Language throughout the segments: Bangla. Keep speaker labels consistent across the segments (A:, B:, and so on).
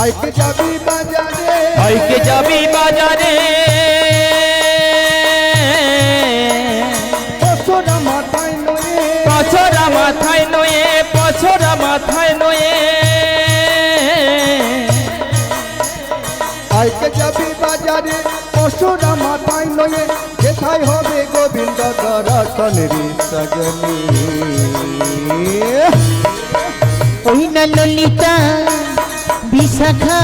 A: ভাইকে যাবি বাজারে
B: ভাইকে যাবি বাজারে
A: বছরা মাথায় নয়ে
B: পছরা মাথায় নয়ে পছরা মাথায় নয়ে
A: ভাইকে যাবি বাজারে বছরা মাথায় নয়ে যেথায় হবে গোবিন্দ দর্শনের সজনী
C: ওই না বিশাখা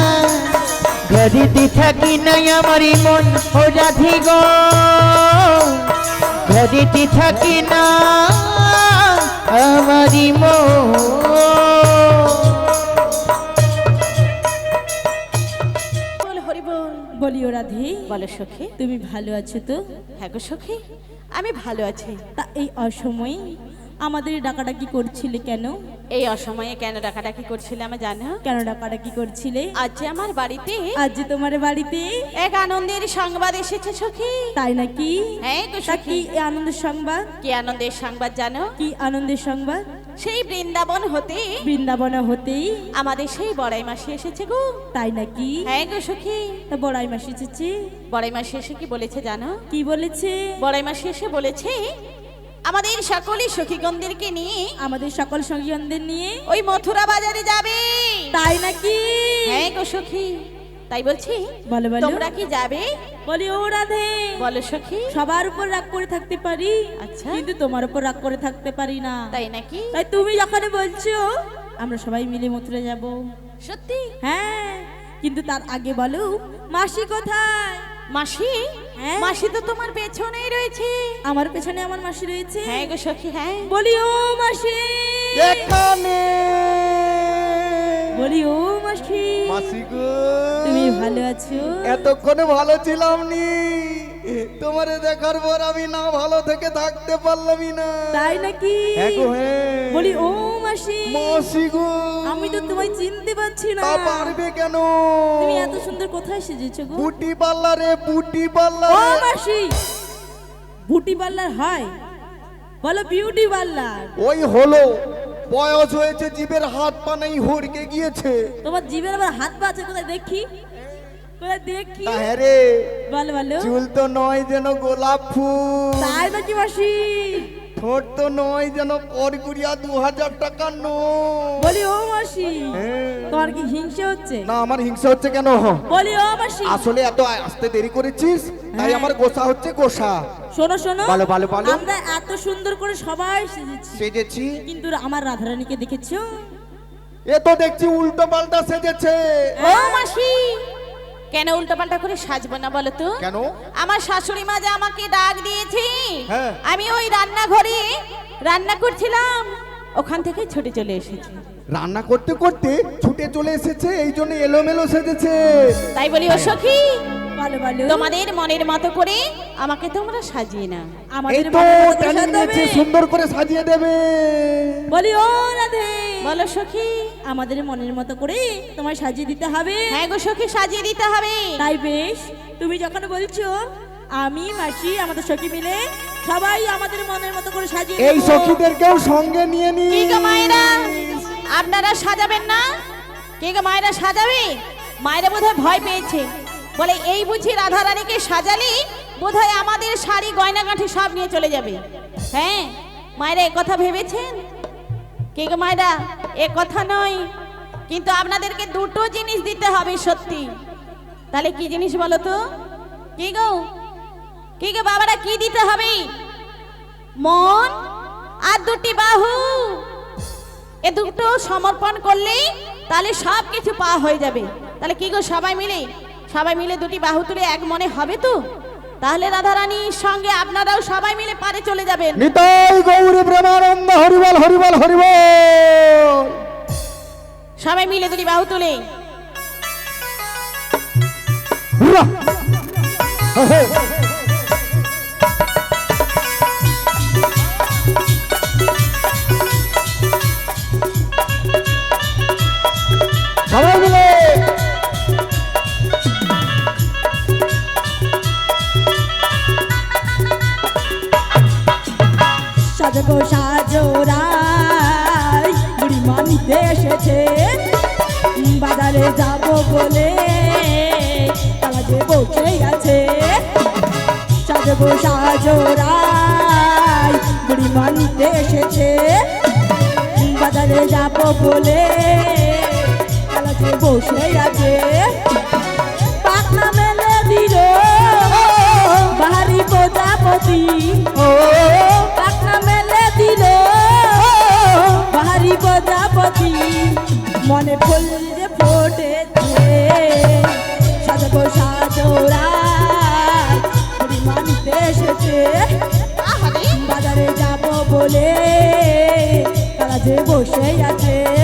C: ঘরেতে থাকি নাই আমারই মন ও রাধে গো। ঘরেতে থাকি না আমারই মন।
D: বল হরি বল
E: বলি ও রাধে।
D: বলো সখী।
E: তুমি ভালো আছো তো?
D: হ্যাঁ গো সখী আমি ভালো আছি।
E: তা এই অসময়ে আমাদের ডাকাডাকি করছিলে কেন?
D: এই অসময়ে কেন ডাকাডাকি করছিলাম জানো?
E: কেন ডাকাডাকি করছিলে?
D: আজ যে আমার বাড়িতে
E: আজ যে তোমার বাড়িতে
D: এক আনন্দের সংবাদ এসেছে সখী।
E: তাই নাকি?
D: হ্যাঁ
E: কি
D: সখী।
E: এই আনন্দের সংবাদ?
D: কি আনন্দের সংবাদ জানো?
E: কি আনন্দের সংবাদ?
D: সেই বৃন্দাবন হতে
E: বৃন্দাবন হতেই
D: আমাদের সেই বড়াই মাসি এসেছে গো।
E: তাই নাকি?
D: হ্যাঁ গো সখী।
E: তা বড়াই মাসি এসেছে?
D: বড়াই মাসি এসে কি বলেছে জানো?
E: কি বলেছে?
D: বড়াই মাসি এসে বলেছে আমাদের সকলেই সখীগণদেরকে নিয়ে
E: আমাদের সকল সঙ্গীজনদের নিয়ে
D: ওই মথুরা বাজারে যাবে।
E: তাই নাকি?
D: হ্যাঁ গো সখী তাই বলছি।
E: বলো বলো।
D: তোমরা কি যাবে?
E: বলি ও রাধে।
D: বলো সখী।
E: সবার উপর রাগ করে থাকতে পারি
D: আচ্ছা।
E: কিন্তু তোমার উপর রাগ করে থাকতে পারি না।
D: তাই নাকি?
E: তাই তুমি যখন বলছো আমরা সবাই মিলে মথুরা যাব।
D: সত্যি?
E: হ্যাঁ কিন্তু তার আগে বলো মাসি কোথায়?
D: মাসি? মাসি তো তোমার পেছনেই রয়েছে।
E: আমার পেছনে আমার মাসি রয়েছে।
D: হ্যাঁ গো সখী হ্যাঁ।
E: বলি ও মাসি!
A: এখানে!
E: বলি ও মাসি!
A: মাসি গো!
E: তুমি ভালো আছো?
A: এতক্ষণে ভালো ছিলাম নি। তোমারে দেখার পর আমি না ভালো থেকে থাকতে পারলামই না।
E: তাই নাকি? বলি ও মাসি
A: মাসি গো।
E: আমি তো তোমায় চিনতে পারছি না।
A: তা পারবে কেন?
E: তুমি এত সুন্দর কোথায় সেজেছো গো?
A: বুটি পাল্লা রে বুটি পাল্লা
E: ও মাসি বুটি পার্লার হয় বলো বিউটি পার্লার
A: ওই হলো বয়স হয়েছে জীবের হাত পা নেই হড়কে গিয়েছে।
E: তোমার জীবের আবার হাত পা আছে কোথায় দেখি? দেখি
A: হ্যাঁ রে
E: বলো বলো
A: চুল তো নয় যেন গোলাপ ফুল
E: তাই নাকি মাসি
A: ঠোঁট তো নয় যেন করকুড়িয়া দু হাজার টাকার নো
E: বলি ও মাসি। কি হিংসে হচ্ছে
A: না আমার হিংসা হচ্ছে কেন
E: বলি ও মাসি
A: আসলে এত আসতে দেরি করেছিস তাই আমার গোসা হচ্ছে গোসা
E: শোনো শোনো
A: বলো, বলো, বলো।
E: আমরা এত সুন্দর করে সবাই সেজেছি।
A: সেজেছি।
E: কিন্তু আমার রাধারানীকে দেখেছ?
A: এ তো দেখছি উল্টো পাল্টা সেজেছে।
D: ও মাসি। কেন উল্টোপাল্টা করে সাজবো না বলো তো?
A: কেন?
D: আমার শাশুড়ি মা যে আমাকে ডাক দিয়েছে
A: হ্যাঁ।
D: আমি ওই রান্নাঘরে রান্না করছিলাম ওখান থেকে ছুটে চলে এসেছি।
A: রান্না করতে করতে ছুটে চলে এসেছে এই জন্য এলোমেলো সেজেছে।
D: তাই বলি ও সখী
E: বলো বলো
D: তোমাদের মনের মতো করে আমাকে তোমরা সাজিয়ে না
E: আমাদের
A: তো নিয়েছে সুন্দর করে সাজিয়ে দেবে।
E: বলি ও রাধে।
D: বলো সখী।
E: আমাদের মনের মতো করে তোমায় সাজিয়ে দিতে হবে।
D: হ্যাঁ গো সখী সাজিয়ে দিতে হবে।
E: তাই বেশ তুমি যখন বলছো আমি মাসি আমাদের সখী মিলে সবাই আমাদের মনের মতো করে সাজিয়ে
A: এই। সখীদেরকেও সঙ্গে নিয়ে নি।
D: কি গো মায়েরা? আপনারা সাজাবেন না? কে গো মায়েরা সাজাবে? মায়েরা বোধহয় ভয় পেয়েছে। বলে, এই বুঝি রাধারানীকে সাজালে? বোধহয় আমাদের শাড়ি, গয়নাগাঁঠি সব নিয়ে চলে যাবে। হ্যাঁ মায়েরা কথা ভেবেছেন? কে গো মায়েরা? এ কথা নয়। কিন্তু আপনাদেরকে দুটো জিনিস দিতে হবে সত্যি। তাহলে কি জিনিস বলো তো? কি গো? কি গো বাবারা, কি দিতে হবে? মন আর দুটি বাহু। এ দুটো সমর্পণ করলেই তাহলে সব কিছু পাওয়া হয়ে যাবে। তাহলে কি গো সবাই মিলে সবাই মিলে দুটি বাহু তুলে এক মনে হবে তো? তাহলে রাধারানী সঙ্গে আপনারাও সবাই মিলে পারে চলে যাবেন।
A: নিতাই গৌরী প্রেমানন্দ হরিবল হরিবল হরিবল।
D: সবাই মিলে দুটি বাহু তুলে।
A: হুরা! হে,
E: যাব বলে বসে আছে। সাজবো সাজোরাই, বুড়ি মানিতে এসেছে। বাজারে যাব বলে কাজে বসে আছে। পাখনা মেলে দিল, বাহারি প্রজাপতি। ও, পাখনা মেলে দিল, বাহারি প্রজাপতি। মনে ফুল বাজারে যাব বলে তারা যে বসে আছে।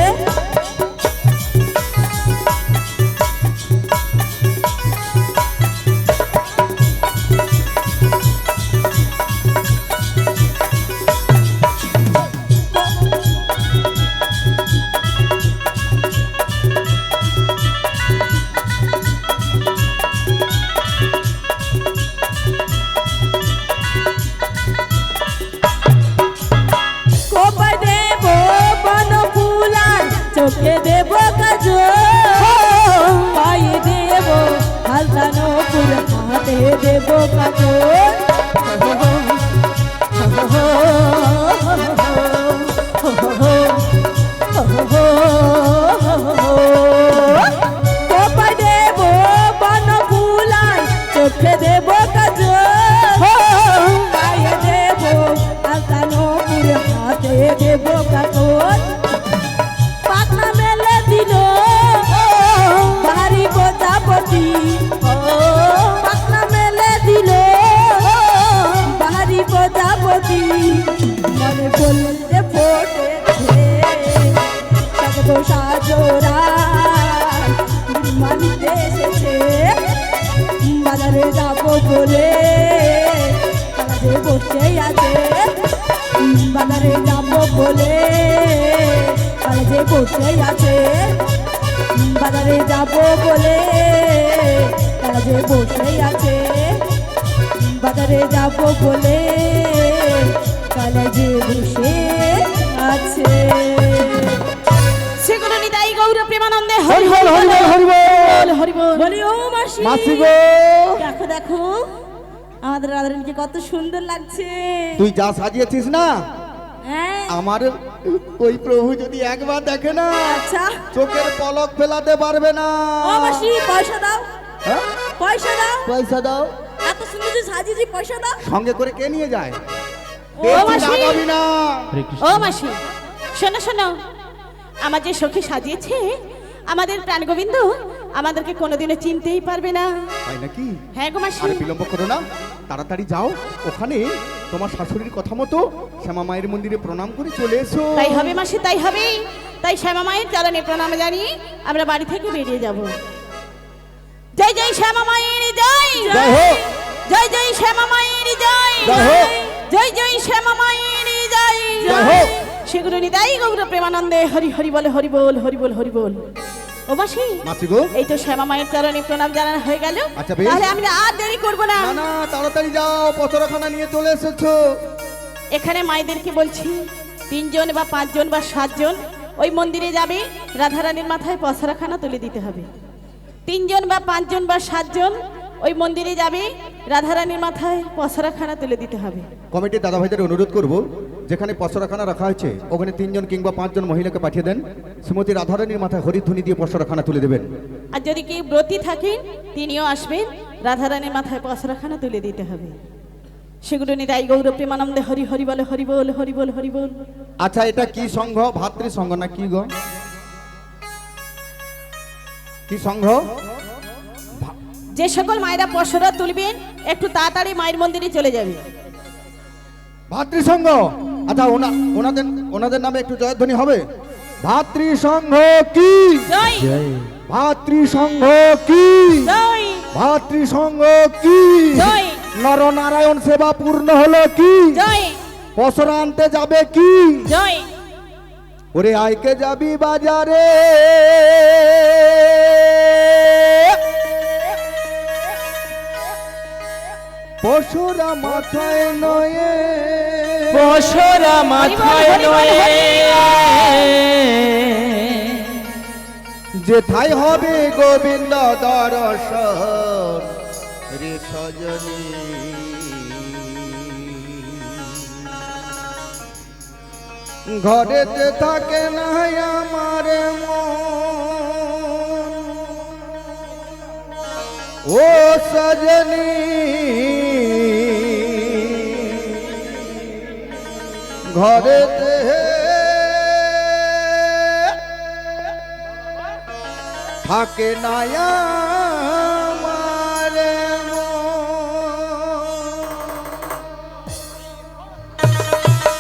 E: চোখে দেব কাজে আছে? বাজারে যাব বলে। কাজে বসে আছে। বাজারে যাব বলে। কাজে বসে আছে।
D: সেগুলো নিতাই গৌর প্রেমানন্দে হরি
A: হরি হরি হরি বল।
D: হরি বল।
E: বলি ও মাসি।
A: মাসি গো।
E: দেখো দেখো। আমাদের রাধারানীকে কত সুন্দর লাগছে।
A: তুই যা সাজিয়েছিস না?
E: হ্যাঁ।
A: আমার ওই প্রভু যদি একবার দেখে না
E: আচ্ছা।
A: চোখের পলক ফেলাতে পারবে না।
E: পয়সা দাও।
A: হ্যাঁ?
E: পয়সা দাও।
A: পয়সা দাও।
E: এত সুন্দর যে সাজিয়েছি পয়সা দাও।
A: সঙ্গে করে কে নিয়ে যায়?
D: ও মাসি।
A: না।
D: ও মাসি শোনো শোনো। আমার যে সখী সাজিয়েছে আমাদের প্রাণ গোবিন্দ আমাদেরকে কোনোদিনও চিনতেই পারবে না।
A: তাই নাকি?
D: হ্যাঁ গো মাসি।
A: আরে বিলম্ব করো না। তাড়াতাড়ি যাও ওখানে তোমার শাশুড়ির কথা মতো শ্যামা মায়ের মন্দিরে প্রণাম করে চলে এসো।
D: তাই হবে মাসি তাই হবে। তাই শ্যামা মায়ের চরণে প্রণাম জানিয়ে আমরা বাড়ি থেকে বেরিয়ে যাব। জয় জয় শ্যামা মায়ের জয়।
A: জয় হোক।
D: জয় জয় শ্যামা মায়ের জয়।
A: জয় হোক।
D: জয় জয় শ্যামা মায়ের জয়।
A: জয় হোক।
D: সেগুলো নিদাই গৌর প্রেমানন্দে হরি হরি বলে হরি বল হরি বল হরি বল। ও মাসি
A: মাসি গো।
D: এই তো শ্যামা মায়ের চরণে প্রণাম জানানো হয়ে গেল।
A: আচ্ছা, বেশ।
D: তাহলে আমি আর দেরি করব না।
A: না না তাড়াতাড়ি যাও পচরাখানা নিয়ে চলে এসেছ।
D: এখানে মায়েদেরকে বলছি তিনজন বা পাঁচজন বা সাতজন ওই মন্দিরে যাবে রাধারানীর মাথায় পসরাখানা তুলে দিতে হবে। তিনজন বা পাঁচজন বা সাতজন ওই মন্দিরে যাবে রাধারানীর মাথায় পসরাখানা তুলে দিতে হবে।
A: কমিটির দাদা ভাইদের অনুরোধ করব যেখানে পসরাখানা রাখা হয়েছে ওখানে তিনজন কিংবা পাঁচজন মহিলাকে পাঠিয়ে দেন। শ্রীমতী রাধারানীর মাথায় হরিধ্বনি দিয়ে পসরাখানা তুলে দেবেন।
D: আর যদি কেউ ব্রতী থাকেন তিনিও আসবেন। রাধারানীর মাথায় পসরাখানা তুলে দিতে হবে। সেগুলো নিয়ে তাই গৌর প্রেমানন্দে হরি হরি বলে হরি বল হরি বল হরি বল।
A: আচ্ছা এটা কি সংঘ? ভাতৃ সংঘ না কি গো? কি সংঘ?
D: যে সকল মায়েরা পসরা তুলবেন একটু তাড়াতাড়ি মায়ের মন্দিরে চলে যাবে।
A: ভাতৃ সংঘ আচ্ছা ওনা ওনাদের ওনাদের নামে একটু জয়ধ্বনি হবে। ভাতৃ সংঘ কি?
D: জয়।
A: ভাতৃ সংঘ কি?
D: জয়।
A: ভাতৃ সংঘ কি?
D: জয়।
A: নরনারায়ণ সেবা পূর্ণ হলো কি?
D: জয়।
A: পসরা আনতে যাবে কি?
D: জয়।
A: ওরে আইকে যাবি বাজারে? পশুরা মাথায় নয়ে
B: বসরা মাথায় নয়ে।
A: যেথায় হবে গোবিন্দ দর্শন রে সজনী। ঘরেতে থাকে না আমার মন। ও সজনী ঘরেতে থাকে না আমার মন।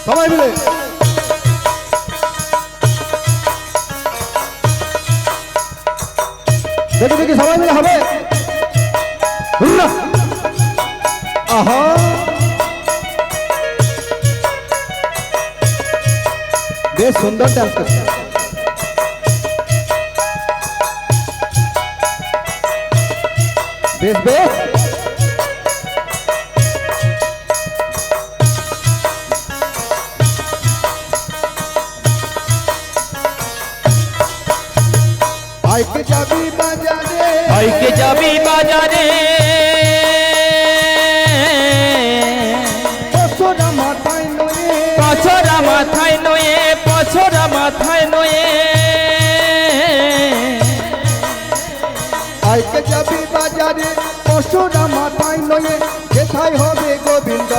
A: সবাই মিলে। দেখি দেখি সবাই মিলে হবে। হুররা! আহা বেশ সুন্দর ডান্স করছে বেশ বেশ আইকে যাবি বাজারে
B: হয়কে যাবি বাজারে
A: সোনা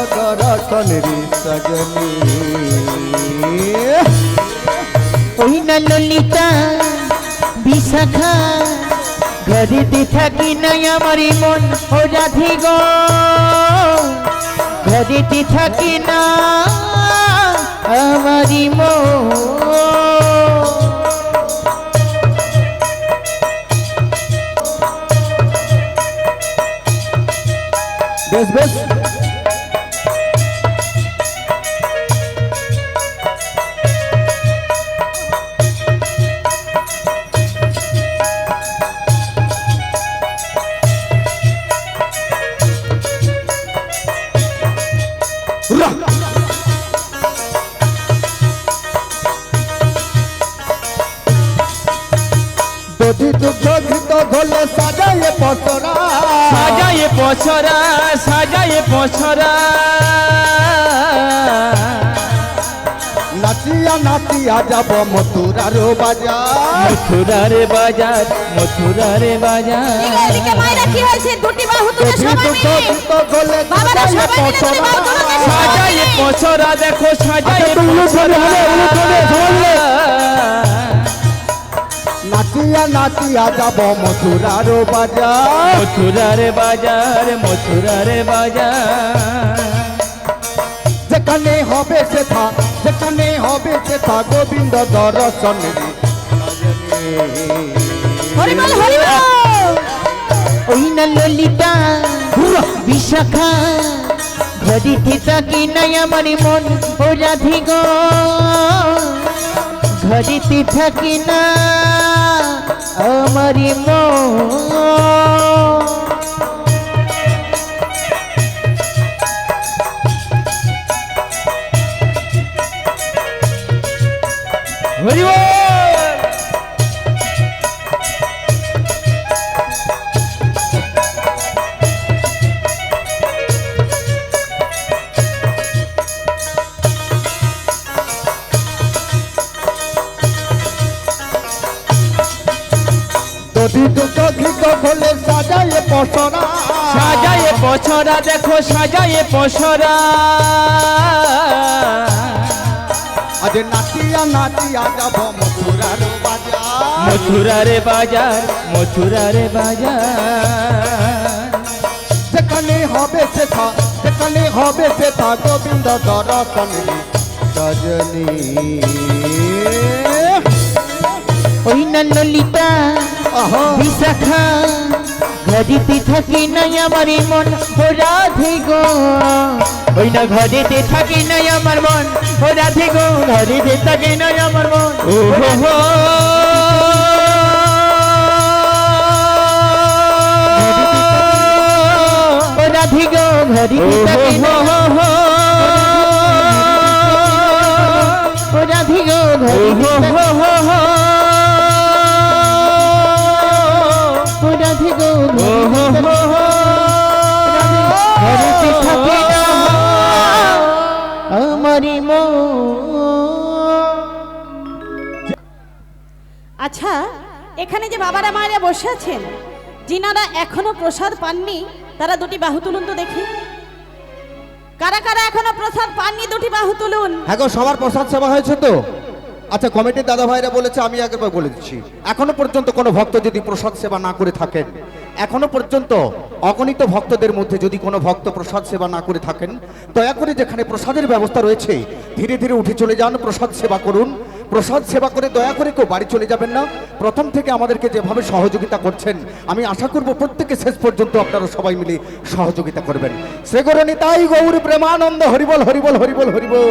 A: গোবিন্দ দর্শন রে সজনী
C: ওই না ললিতা বিশাখা ঘরেতে থাকি নাই আমার মন, ও রাধে গো। ঘরেতে থাকি না
A: বেশ বেশ। দুগ্ধ ঘোলে সাজায়ে পতরা
B: সাজায়ে পছরা সাজায়ে পছরা
A: নাচিয়া নাচিয়া যাব মথুরার বাজার।
B: মথুরার বাজার মথুরার বাজার।
A: সাজায়ে
B: পছরা দেখো সাজায়ে
A: আচ্ছা,
B: পছরা
A: নাচিয়া নাচিয়া যাব মথুরার বাজার।
B: মথুরার বাজার মথুরার বাজার।
A: যেখানে হবে সেথা যেখানে হবে সেথা গোবিন্দ দর্শন
D: হরিবল হরিবল!
C: ওই না ললিতা বিশাখা ঘরেতে থাকি নাই আমার মন? ও রাধে গো ঘরেতে থাকি না আমার মন
B: হরি
A: পসরা
B: সাজায়ে পছরা দেখো সাজায়ে পছরা
A: আজ নাচিয়া নাচিয়া যাব মথুরার বাজার।
B: মথুরার বাজার মথুরার বাজার।
A: যেখানে হবে সেথা যেখানে হবে সেথা গোবিন্দ দর্শন। সজনী।
C: ওই না ললিতা বিশাখা। ঘরেতে থাকি নাই আমার মন ও রাধে গো। ওই না ঘরেতে থাকি নাই আমার মন ও রাধে গো। ঘরেতে থাকি নাই আমার মন
B: ও হো
C: রাধে গো ঘরেতে থাকি
B: হো।
C: ও রাধে গো ঘরেতে থাকি
D: আচ্ছা এখানে যে বাবারা মায়েরা বসে আছেন যিনারা এখনও প্রসাদ পাননি, তারা দুটি বাহু তুলুন তো দেখি। কারা কারা এখনও প্রসাদ পাননি দুটি বাহু তুলুন?
A: হ্যাঁ এখন সবার প্রসাদ সেবা হয়েছে তো। আচ্ছা কমিটির দাদা ভাইরা বলেছে, আমি আগেরবার বলে দিচ্ছি। এখনও পর্যন্ত কোনো ভক্ত যদি প্রসাদ সেবা না করে থাকেন এখনও পর্যন্ত অগণিত ভক্তদের মধ্যে যদি কোনো ভক্ত প্রসাদ সেবা না করে থাকেন, দয়া করে যেখানে প্রসাদের ব্যবস্থা রয়েছে, ধীরে ধীরে উঠে চলে যান, প্রসাদ সেবা করুন। প্রসাদ সেবা করে দয়া করে কেউ বাড়ি চলে যাবেন না। প্রথম থেকে আমাদেরকে যেভাবে সহযোগিতা করছেন, আমি আশা করব প্রত্যেকে শেষ পর্যন্ত আপনারা সবাই মিলে সহযোগিতা করবেন। সে গরণী তাই গৌর প্রেমানন্দ, হরিবল হরিবল হরিবল হরিবল।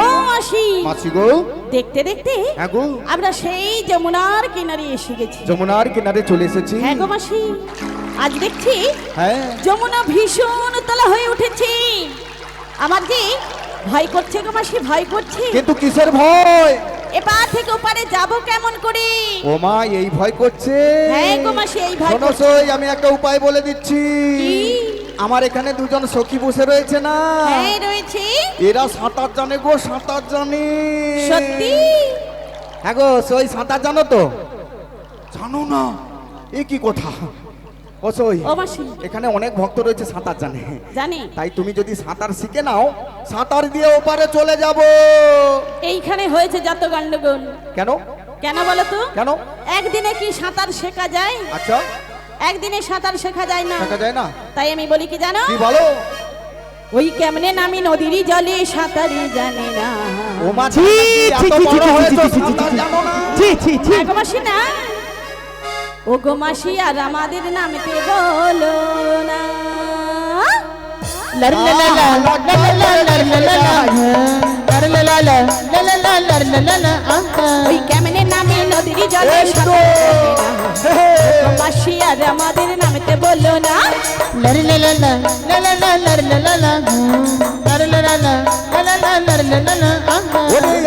D: ও মাসি।
A: মাসি গো।
D: দেখতে দেখতে
A: হ্যাঁ গো।
D: আমরা সেই যমুনার কিনারে এসে গেছি।
A: যমুনার কিনারে চলে এসেছি।
D: হ্যাঁ গো মাসি। আজ দেখছি
A: হ্যাঁ।
D: যমুনা ভীষণ তলা হয়ে উঠেছে। আমার যে ভয় করছে গো মাসি ভয় করছে।
A: কিন্তু কিসের ভয়?
D: এপার থেকে ওপারে যাব কেমন করে?
A: ও মা এই ভয় করছে।
D: হ্যাঁ গো মাসি এই ভয় করছে।
A: আমি একটা উপায় বলে দিচ্ছি।
D: কি?
A: আমার এখানে দুজন সখী বসে রয়েছে না?
D: হ্যাঁ রয়েছে।
A: এরা সাঁতার জানে গো সাঁতার জানে।
D: সত্যি?
A: হ্যাঁ গো সই সাঁতার জানো তো? জানো না। এ কি কথা? ও সই এখানে অনেক ভক্ত রয়েছে সাঁতার জানে।
D: জানি।
A: তাই তুমি যদি সাঁতার শিখে নাও সাঁতার দিয়ে ওপারে চলে যাব।
D: এইখানে হয়েছে যত গন্ডগোল
A: কেন?
D: কেন বলো তো?
A: কেন?
D: একদিনে কি সাঁতার শেখা যায়?
A: আচ্ছা।
D: একদিনে সাঁতার শেখা যায় না
A: শেখা যায় না
D: তাই আমি বলি কি জানো
A: কি বলো
D: ওই কেমনে নামি নদীরই জলে সাঁতারি জানে না
A: ও
C: মাছি
A: এত বড় হয়েছো সাঁতার জানো না
C: ছি ছি ছি
D: মাসি না ও গো মাসি আর আমাদের নামতে বলো না
C: লার লা লা লা লা লা লা লা
D: ওই কেমনে নামে নদীর জলে মাসি আর আমাদের নামেতে বলল না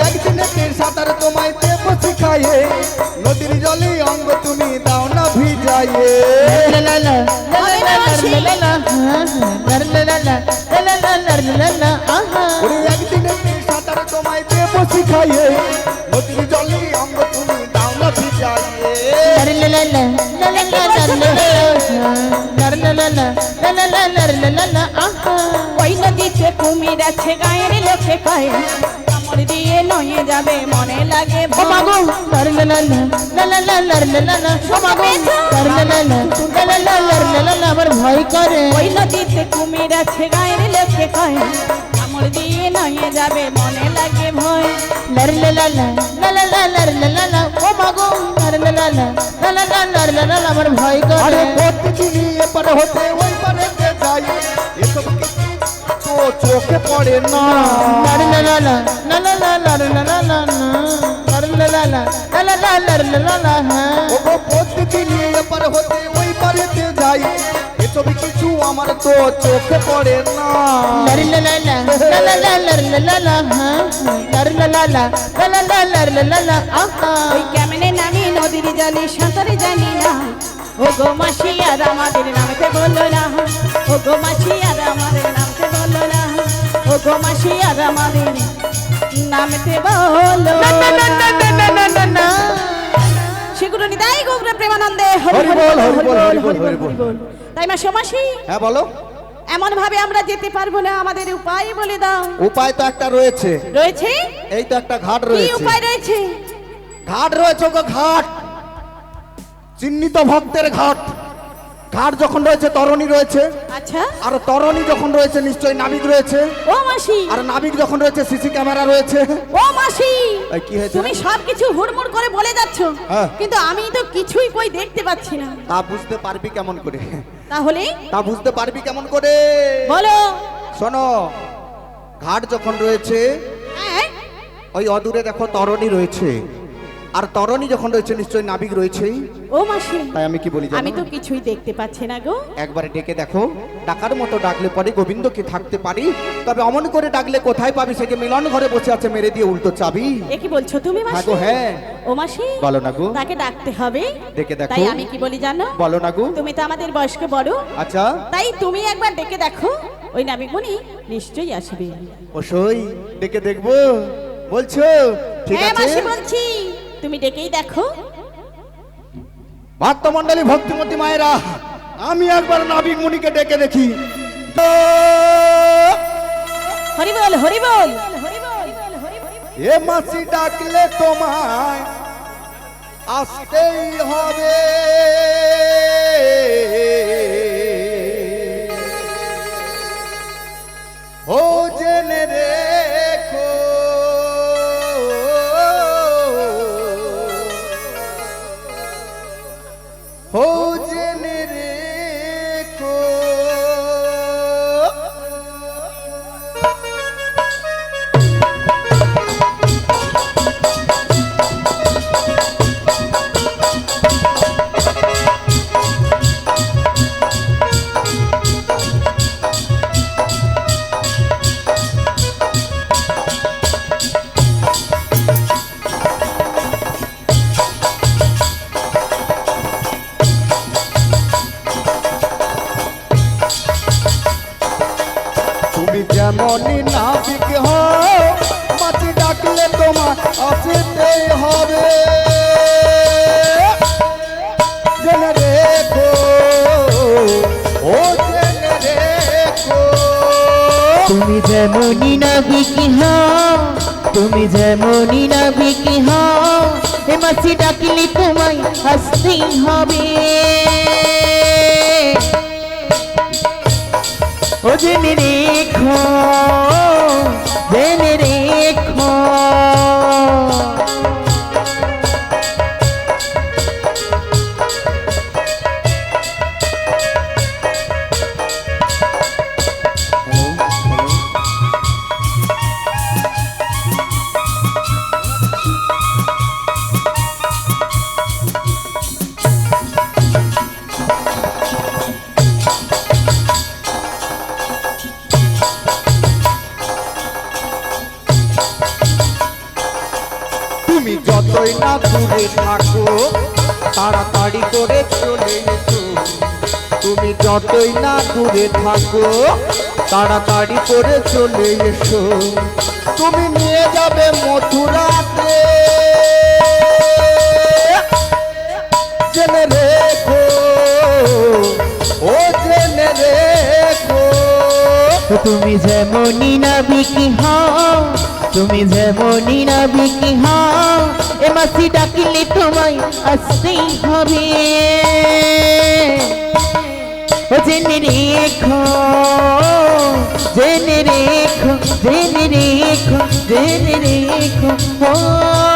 A: একদিনের সাঁতার তোমায় দেব শিখাইয়ে নদীর জলে অঙ্গ তুমি দাও না ভিজাইয়ে আহা ভিখাইয়ে নদীর জলে অঙ্গ তুমি দাও না
D: ওই নদীতে কুমির আছে গায়ের লোকে কয় কামড় দিয়ে নয়ে যাবে মনে লাগে
C: ভমাগো আমার ভয় করে
D: ওই নদীতে কুমির আছে গায়ের লোকে কয় কামড় দিয়ে নয়ে যাবে মনে লাগে ভয়
C: লর লা লা লা লা লা লা লর লা লা লা ও মাগো লর লা লা লা লা লা লা লর লা লা লা আমার ভয়
A: আরে
C: করে
A: প্রতিদিনই এপারে হতে ওই পারে যাই এসব কিছু তো চোখে পড়ে না
C: লর লা লা লা লা লা লা লর লা লা লা না লর লা লা লা লা লা লা লর লা লা লা হ্যাঁ
A: ওগো প্রতিদিনই এপার হতে ওই পারেতে যাই এসব কিছু আমার তো চোখে পড়ে না
D: জানি না ও গো মাসি আর আমাদের নামতে বলল না ও গো মাসি আর আমাদের নামতে বলল না ও গো মাসি আর আমাদের নামতে সেগুলো নিদাই গোগ্রা প্রেমানন্দে
A: হরি বল হরি বল হরি বল হরি বল
D: তাই মা সমাসি
A: হ্যাঁ বলো।
D: এমন ভাবে আমরা যেতে পারব না আমাদের উপায় বলে দাও।
A: উপায় তো একটা রয়েছে।
D: রয়েছে?
A: এই তো একটা ঘাট রয়েছে।
D: কি উপায় রয়েছে?
A: ঘাট রয়েছে গো ঘাট। চিহ্নিত ভক্তের ঘাট। ঘাট যখন রয়েছে তরণী রয়েছে।
D: আচ্ছা।
A: আর তরণী যখন রয়েছে নিশ্চয়ই নাবিক রয়েছে।
D: ও মাসি।
A: আর নাবিক যখন রয়েছে সিসি ক্যামেরা রয়েছে।
D: ও মাসি।
A: কি হয়েছে?
D: তুমি সব কিছু হুড়মুড় করে বলে যাচ্ছ।
A: হ্যাঁ।
D: কিন্তু আমি তো কিছুই কই দেখতে পাচ্ছি না।
A: তা বুঝতে পারবি কেমন করে।
D: তাহলে?
A: তা বুঝতে পারবি কেমন করে।
D: বলো।
A: শোনো ঘাট যখন রয়েছে
D: হ্যাঁ।
A: ওই অদূরে দেখো তরণী রয়েছে। আর তরণী যখন রয়েছে নিশ্চয়ই নাবিক রয়েছে
D: ও মাসি
A: তাই আমি কি বলি জানো?
D: আমি তো কিছুই দেখতে পাচ্ছি না গো।
A: একবারে ডেকে দেখো ডাকার মতো ডাকলে পরে গোবিন্দকে থাকতে পারি তবে অমন করে ডাকলে কোথায় পাবি? সে মিলন ঘরে বসে আছে মেরে দিয়ে উল্টো চাবি।
D: এ কি বলছো তুমি
A: হ্যাঁ
D: মাসি?
A: হ্যাঁ।
D: ও মাসি
A: বলো না গো।
D: তাকে ডাকতে হবে।
A: ডেকে দেখো।
D: তাই আমি কি বলি জানো?
A: বলো না গো।
D: তুমি তো আমাদের বয়স্ক বড়।
A: আচ্ছা।
D: তাই তুমি একবার ডেকে দেখো। ওই নাবিকমণি নিশ্চয়ই আসবে।
A: অসই ডেকে দেখব। বলছো? ঠিক
D: হ্যাঁ
A: আছে?
D: মাসি বলছি। তুমি ডেকেই দেখো।
A: ভাতমণ্ডলী ভক্তিমতী মায়েরা আমি একবার নাবিক মুনিকে ডেকে দেখি।
D: হরি বল হরি বল
A: এ মাসি ডাকলে তোমায় আসতেই হবে। তুমি না বিকি হও,
C: তুমি যেমনই নাবিকি হও, এ মাসি ডাকলে তোমায় আসতেই হবে। ও জেনে রেখো, জেনে
A: থাকো তাড়াতাড়ি করে চলে এসো। তুমি নিয়ে যাবে মথুরাতে। জেনে রেখো। ও জেনে রেখো।
C: তুমি যেমনই নাবিকি হও, তুমি যেমনই নাবিকি হও, এ মাসি ডাকিলে তোমায় আসতেই হবে। জেনে রেখো জেনে রেখো জেনে রেখো জেনে রেখো ও